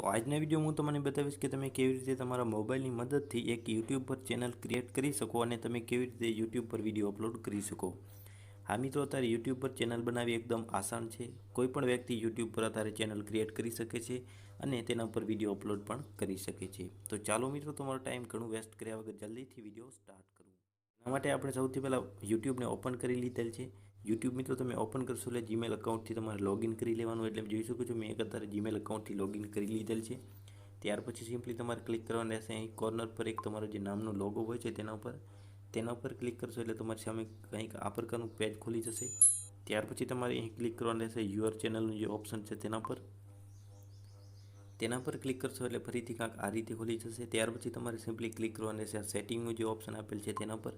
તો આજના વીડિયો હું તમને બતાવીશ કે તમે કેવી રીતે તમારા મોબાઈલની મદદથી એક યુટ્યુબ પર ચેનલ ક્રિએટ કરી શકો અને તમે કેવી રીતે યુટ્યુબ પર વીડિયો અપલોડ કરી શકો. હા મિત્રો, અત્યારે યુટ્યુબ પર ચેનલ બનાવવી એકદમ આસાન છે. કોઈપણ વ્યક્તિ યુટ્યુબ પર અત્યારે ચેનલ ક્રિએટ કરી શકે છે અને તેના પર વીડિયો અપલોડ પણ કરી શકે છે. તો ચાલો મિત્રો, તમારો ટાઈમ ઘણું વેસ્ટ કર્યા વગર જલ્દીથી વીડિયો સ્ટાર્ટ કરું. એના માટે આપણે સૌથી પહેલાં યુટ્યુબને ઓપન કરી લીધેલ છે. યુટ્યુબ મિત્રો, તમે ઓપન કરશો એટલે જીમેલ અકાઉન્ટથી તમારે લોગિન કરી લેવાનું એટલે જોઈ શકો છો, મેં એક અત્યારે જીમેલ અકાઉન્ટથી લોગિન કરી લીધેલ છે. ત્યાર પછી સિમ્પલી તમારે ક્લિક કરવાનું રહેશે. અહીં કોર્નર પર એક તમારો જે નામનો લોગો હોય છે તેના ઉપર. તેના ઉપર ક્લિક કરશો એટલે તમારી સામે કંઈક આ પ્રકારનું પેજ ખુલી જશે. ત્યાર પછી તમારે અહીં ક્લિક કરવાનું રહેશે યુઅર ચેનલનું જે ઓપ્શન છે તેના પર. તેના પર ક્લિક કરશો એટલે ફરીથી કાંક આ રીતે ખુલી જશે. ત્યાર પછી તમારે સિમ્પલી ક્લિક કરવાનું રહેશે સેટિંગનું જે ઓપ્શન આપેલ છે તેના પર.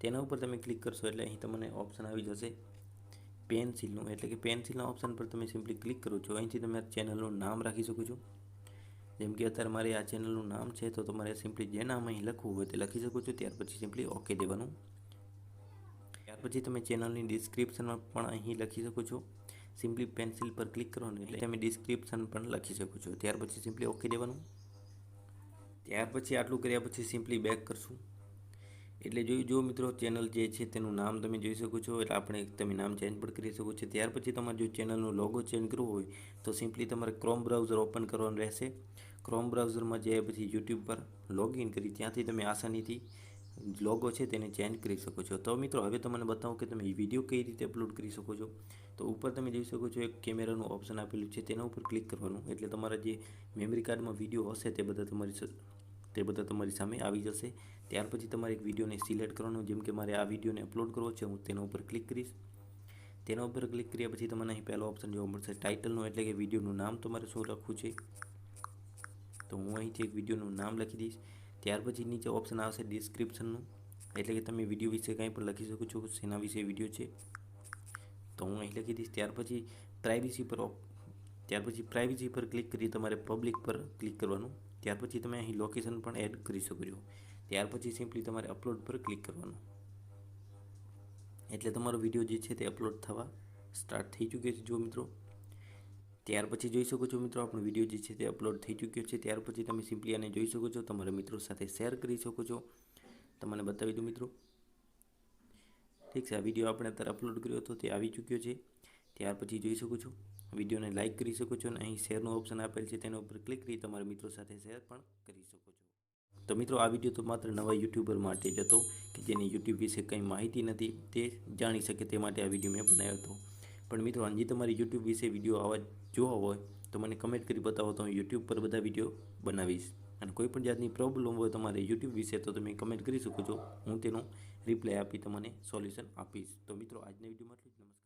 તેના ઉપર તમે ક્લિક કરશો એટલે અહીં તમને ઓપ્શન આવી જશે પેન્સિલનું એટલે કે પેન્સિલના ઓપ્શન પર તમે સિમ્પલી ક્લિક કરો છો. અહીંથી તમે ચેનલનું નામ રાખી શકો છો. જેમ કે અત્યારે મારે આ ચેનલનું નામ છે તો તમારે સિમ્પલી જે નામ અહીં લખવું હોય તે લખી શકો છો. ત્યાર પછી સિમ્પલી ઓકે દેવાનું. ત્યાર પછી તમે ચેનલની ડિસ્ક્રિપ્શનમાં પણ અહીં લખી શકો છો. સિમ્પલી પેન્સિલ પર ક્લિક કરવાનું એટલે તમે ડિસ્ક્રિપ્શન પણ લખી શકો છો. ત્યાર પછી સિમ્પલી ઓકે દેવાનું. ત્યાર પછી આટલું કર્યા પછી સિમ્પલી બેક કરશું. એટલે જોઈ જો મિત્રો ચેનલ જે છે તેનું નામ તમે જોઈ શકો છો, એટલે આપણે તમે નામ ચેન્જ પણ કરી શકો છો. ત્યાર પછી તમારે જો ચેનલનો લોગો ચેન્જ કરવો હોય, તો સિમ્પલી તમારે ક્રોમ બ્રાઉઝર ઓપન કરવાનું રહેશે. ક્રોમ બ્રાઉઝરમાં જયા પછી યુટ્યુબ પર લોગિન કરી, ત્યાંથી તમે આસાનીથી લોગો છે તેને ચેન્જ કરી શકો છો. તો મિત્રો, હવે તમને બતાવું કે તમે વીડિયો કઈ રીતે અપલોડ કરી શકો છો. તો ઉપર તમે જોઈ શકો છો, એક કેમેરાનું ઓપ્શન આપેલું છે, તેના ઉપર ક્લિક કરવાનું. એટલે તમારા જે મેમરી કાર્ડમાં વીડિયો હશે તે બધા તમારી તે બધા તમારી સામે આવી જશે. ત્યાર પછી તમારે એક વિડીયોને સિલેક્ટ કરવાનો, જેમ કે મારે આ વિડીયોને અપલોડ કરવો છે, હું તેના ઉપર ક્લિક કરીશ. તેના ઉપર ક્લિક કર્યા પછી તમને અહીં પહેલો ઓપ્શન જોવા મળશે, ટાઇટલનું, એટલે કે વિડીયોનું નામ તમારે શું લખવું છે. તો હું અહીંથી એક વિડીયોનું નામ લખી દઈશ. ત્યાર પછી નીચે ઓપ્શન આવશે ડિસ્ક્રિપ્શનનું, એટલે કે તમે વીડિયો વિશે કંઈ પણ લખી શકો છો શેના વિશે વીડિયો છે. તો હું અહીં લખી દઈશ. ત્યાર પછી પ્રાઇવેસી પર ત્યાર પછી પ્રાઇવસી પર ક્લિક કરી તમારે પબ્લિક પર ક્લિક કરવાનું. ત્યાર પછી તમે અહીં લોકેશન પણ એડ કરી શકો છો. ત્યાર પછી સિમ્પલી તમારે અપલોડ પર ક્લિક કરવાનું. એટલે તમારો વીડિયો જે છે તે અપલોડ થવા સ્ટાર્ટ થઈ ચૂક્યો છે જો મિત્રો. ત્યાર પછી જોઈ શકો છો મિત્રો, આપણો વીડિયો જે છે તે અપલોડ થઈ ચૂક્યો છે. ત્યાર પછી તમે સિમ્પલી આને જોઈ શકો છો. તમારા મિત્રો સાથે શેર કરી શકો છો. તમને બતાવી દઉં મિત્રો. ઠીક છે, આ વીડિયો આપણે અત્યારે અપલોડ કર્યો હતો તે આવી ચૂક્યો છે. ત્યાર પછી જોઈ શકો છો. વિડીયોને લાઇક કરી શકો છો અને અહીં શેરનું ઓપ્શન આપેલ છે તેના ઉપર ક્લિક કરી તમારા મિત્રો સાથે શેર પણ કરી શકો છો. તો મિત્રો, આ વીડિયો તો માત્ર નવા યુટ્યુબર માટે જ હતો કે જેની યુટ્યુબ વિશે કંઈ માહિતી નથી તે જાણી શકે તે માટે આ વીડિયો મેં બનાવ્યો હતો. પણ મિત્રો, હજી તમારી યુટ્યુબ વિશે વીડિયો આવા જોવા હોય તો મને કમેન્ટ કરી બતાવો તો હું યુટ્યુબ પર બધા વીડિયો બનાવીશ. અને કોઈ પણ જાતની પ્રોબ્લેમ હોય તમારે યુટ્યુબ વિશે તો તમે કમેન્ટ કરી શકો છો. હું તેનો રિપ્લાય આપી તમને સોલ્યુશન આપીશ. તો મિત્રો, આજના વિડીયોમાં એટલું નમસ્કાર.